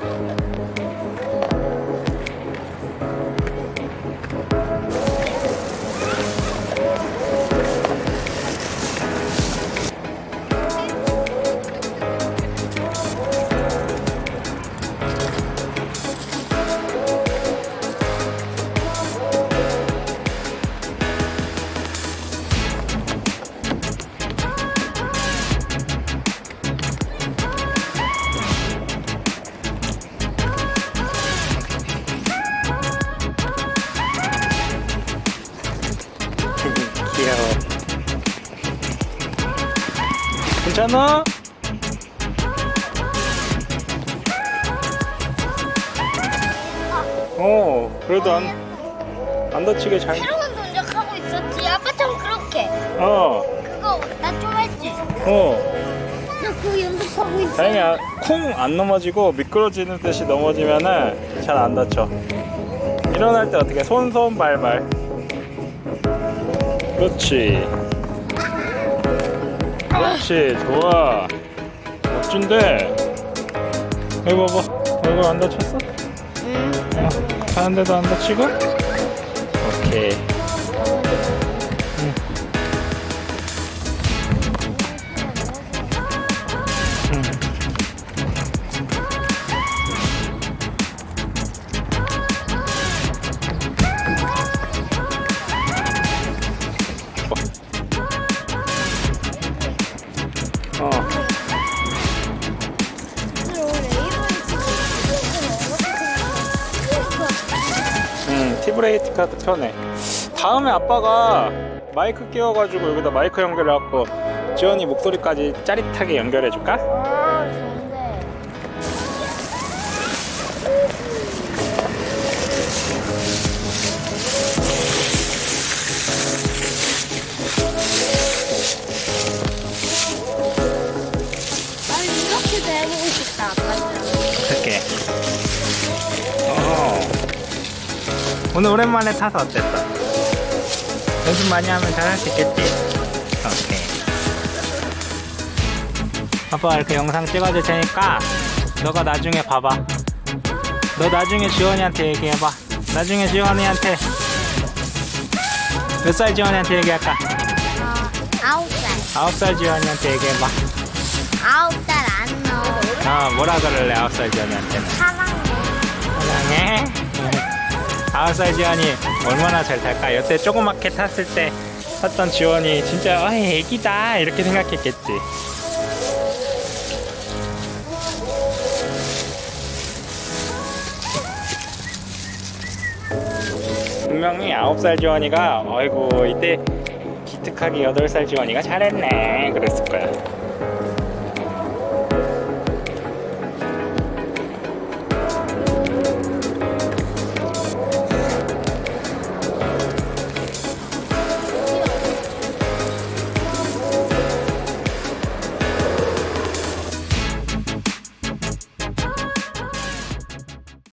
귀여 괜찮아? 어, 그래도 안, 안 다치게 잘. 새로운 동작하고 있었지. 아까처럼 그렇게. 어, 그거 나 좀 했지. 어. 나 그거 연습하고 있어. 다행히 쿵 안 넘어지고 미끄러지는 듯이 넘어지면은 잘 안 다쳐. 일어날 때 어떻게 손 손 발발. 그렇지. 그렇지, 좋아. 멋진데. 여기 봐봐. 얼굴 안 다쳤어? 응. 어, 하는데도 안 다치고? 오케이. 응. 응. 티브레이트 카드 편해. 다음에 아빠가 마이크 끼워가지고 여기다 마이크 연결해갖고 지원이 목소리까지 짜릿하게 연결해줄까? 아, 좋은데. 난 이렇게도 해보고 싶다, 아빠 오늘 오랜만에 타서 어땠어? 연습 많이 하면 잘 할 수 있겠지? 오케이. 아빠가 이렇게 영상 찍어줄 테니까 너가 나중에 봐봐. 너 나중에 지원이한테 얘기해봐. 나중에 지원이한테 몇 살 지원이한테 얘기할까? 어, 아홉 살. 아홉 살 지원이한테 얘기해봐. 아홉 살 안 넣어. 아 뭐라 그럴래 아홉 살 지원이한테는? 사랑해. 사랑해. 아홉 살 지원이 얼마나 잘 탈까? 여태 조그맣게 탔을 때 탔던 지원이 진짜 아 애기다 이렇게 생각했겠지. 분명히 아홉 살 지원이가 어이구 이때 기특하게 여덟 살 지원이가 잘했네 그랬을 거야.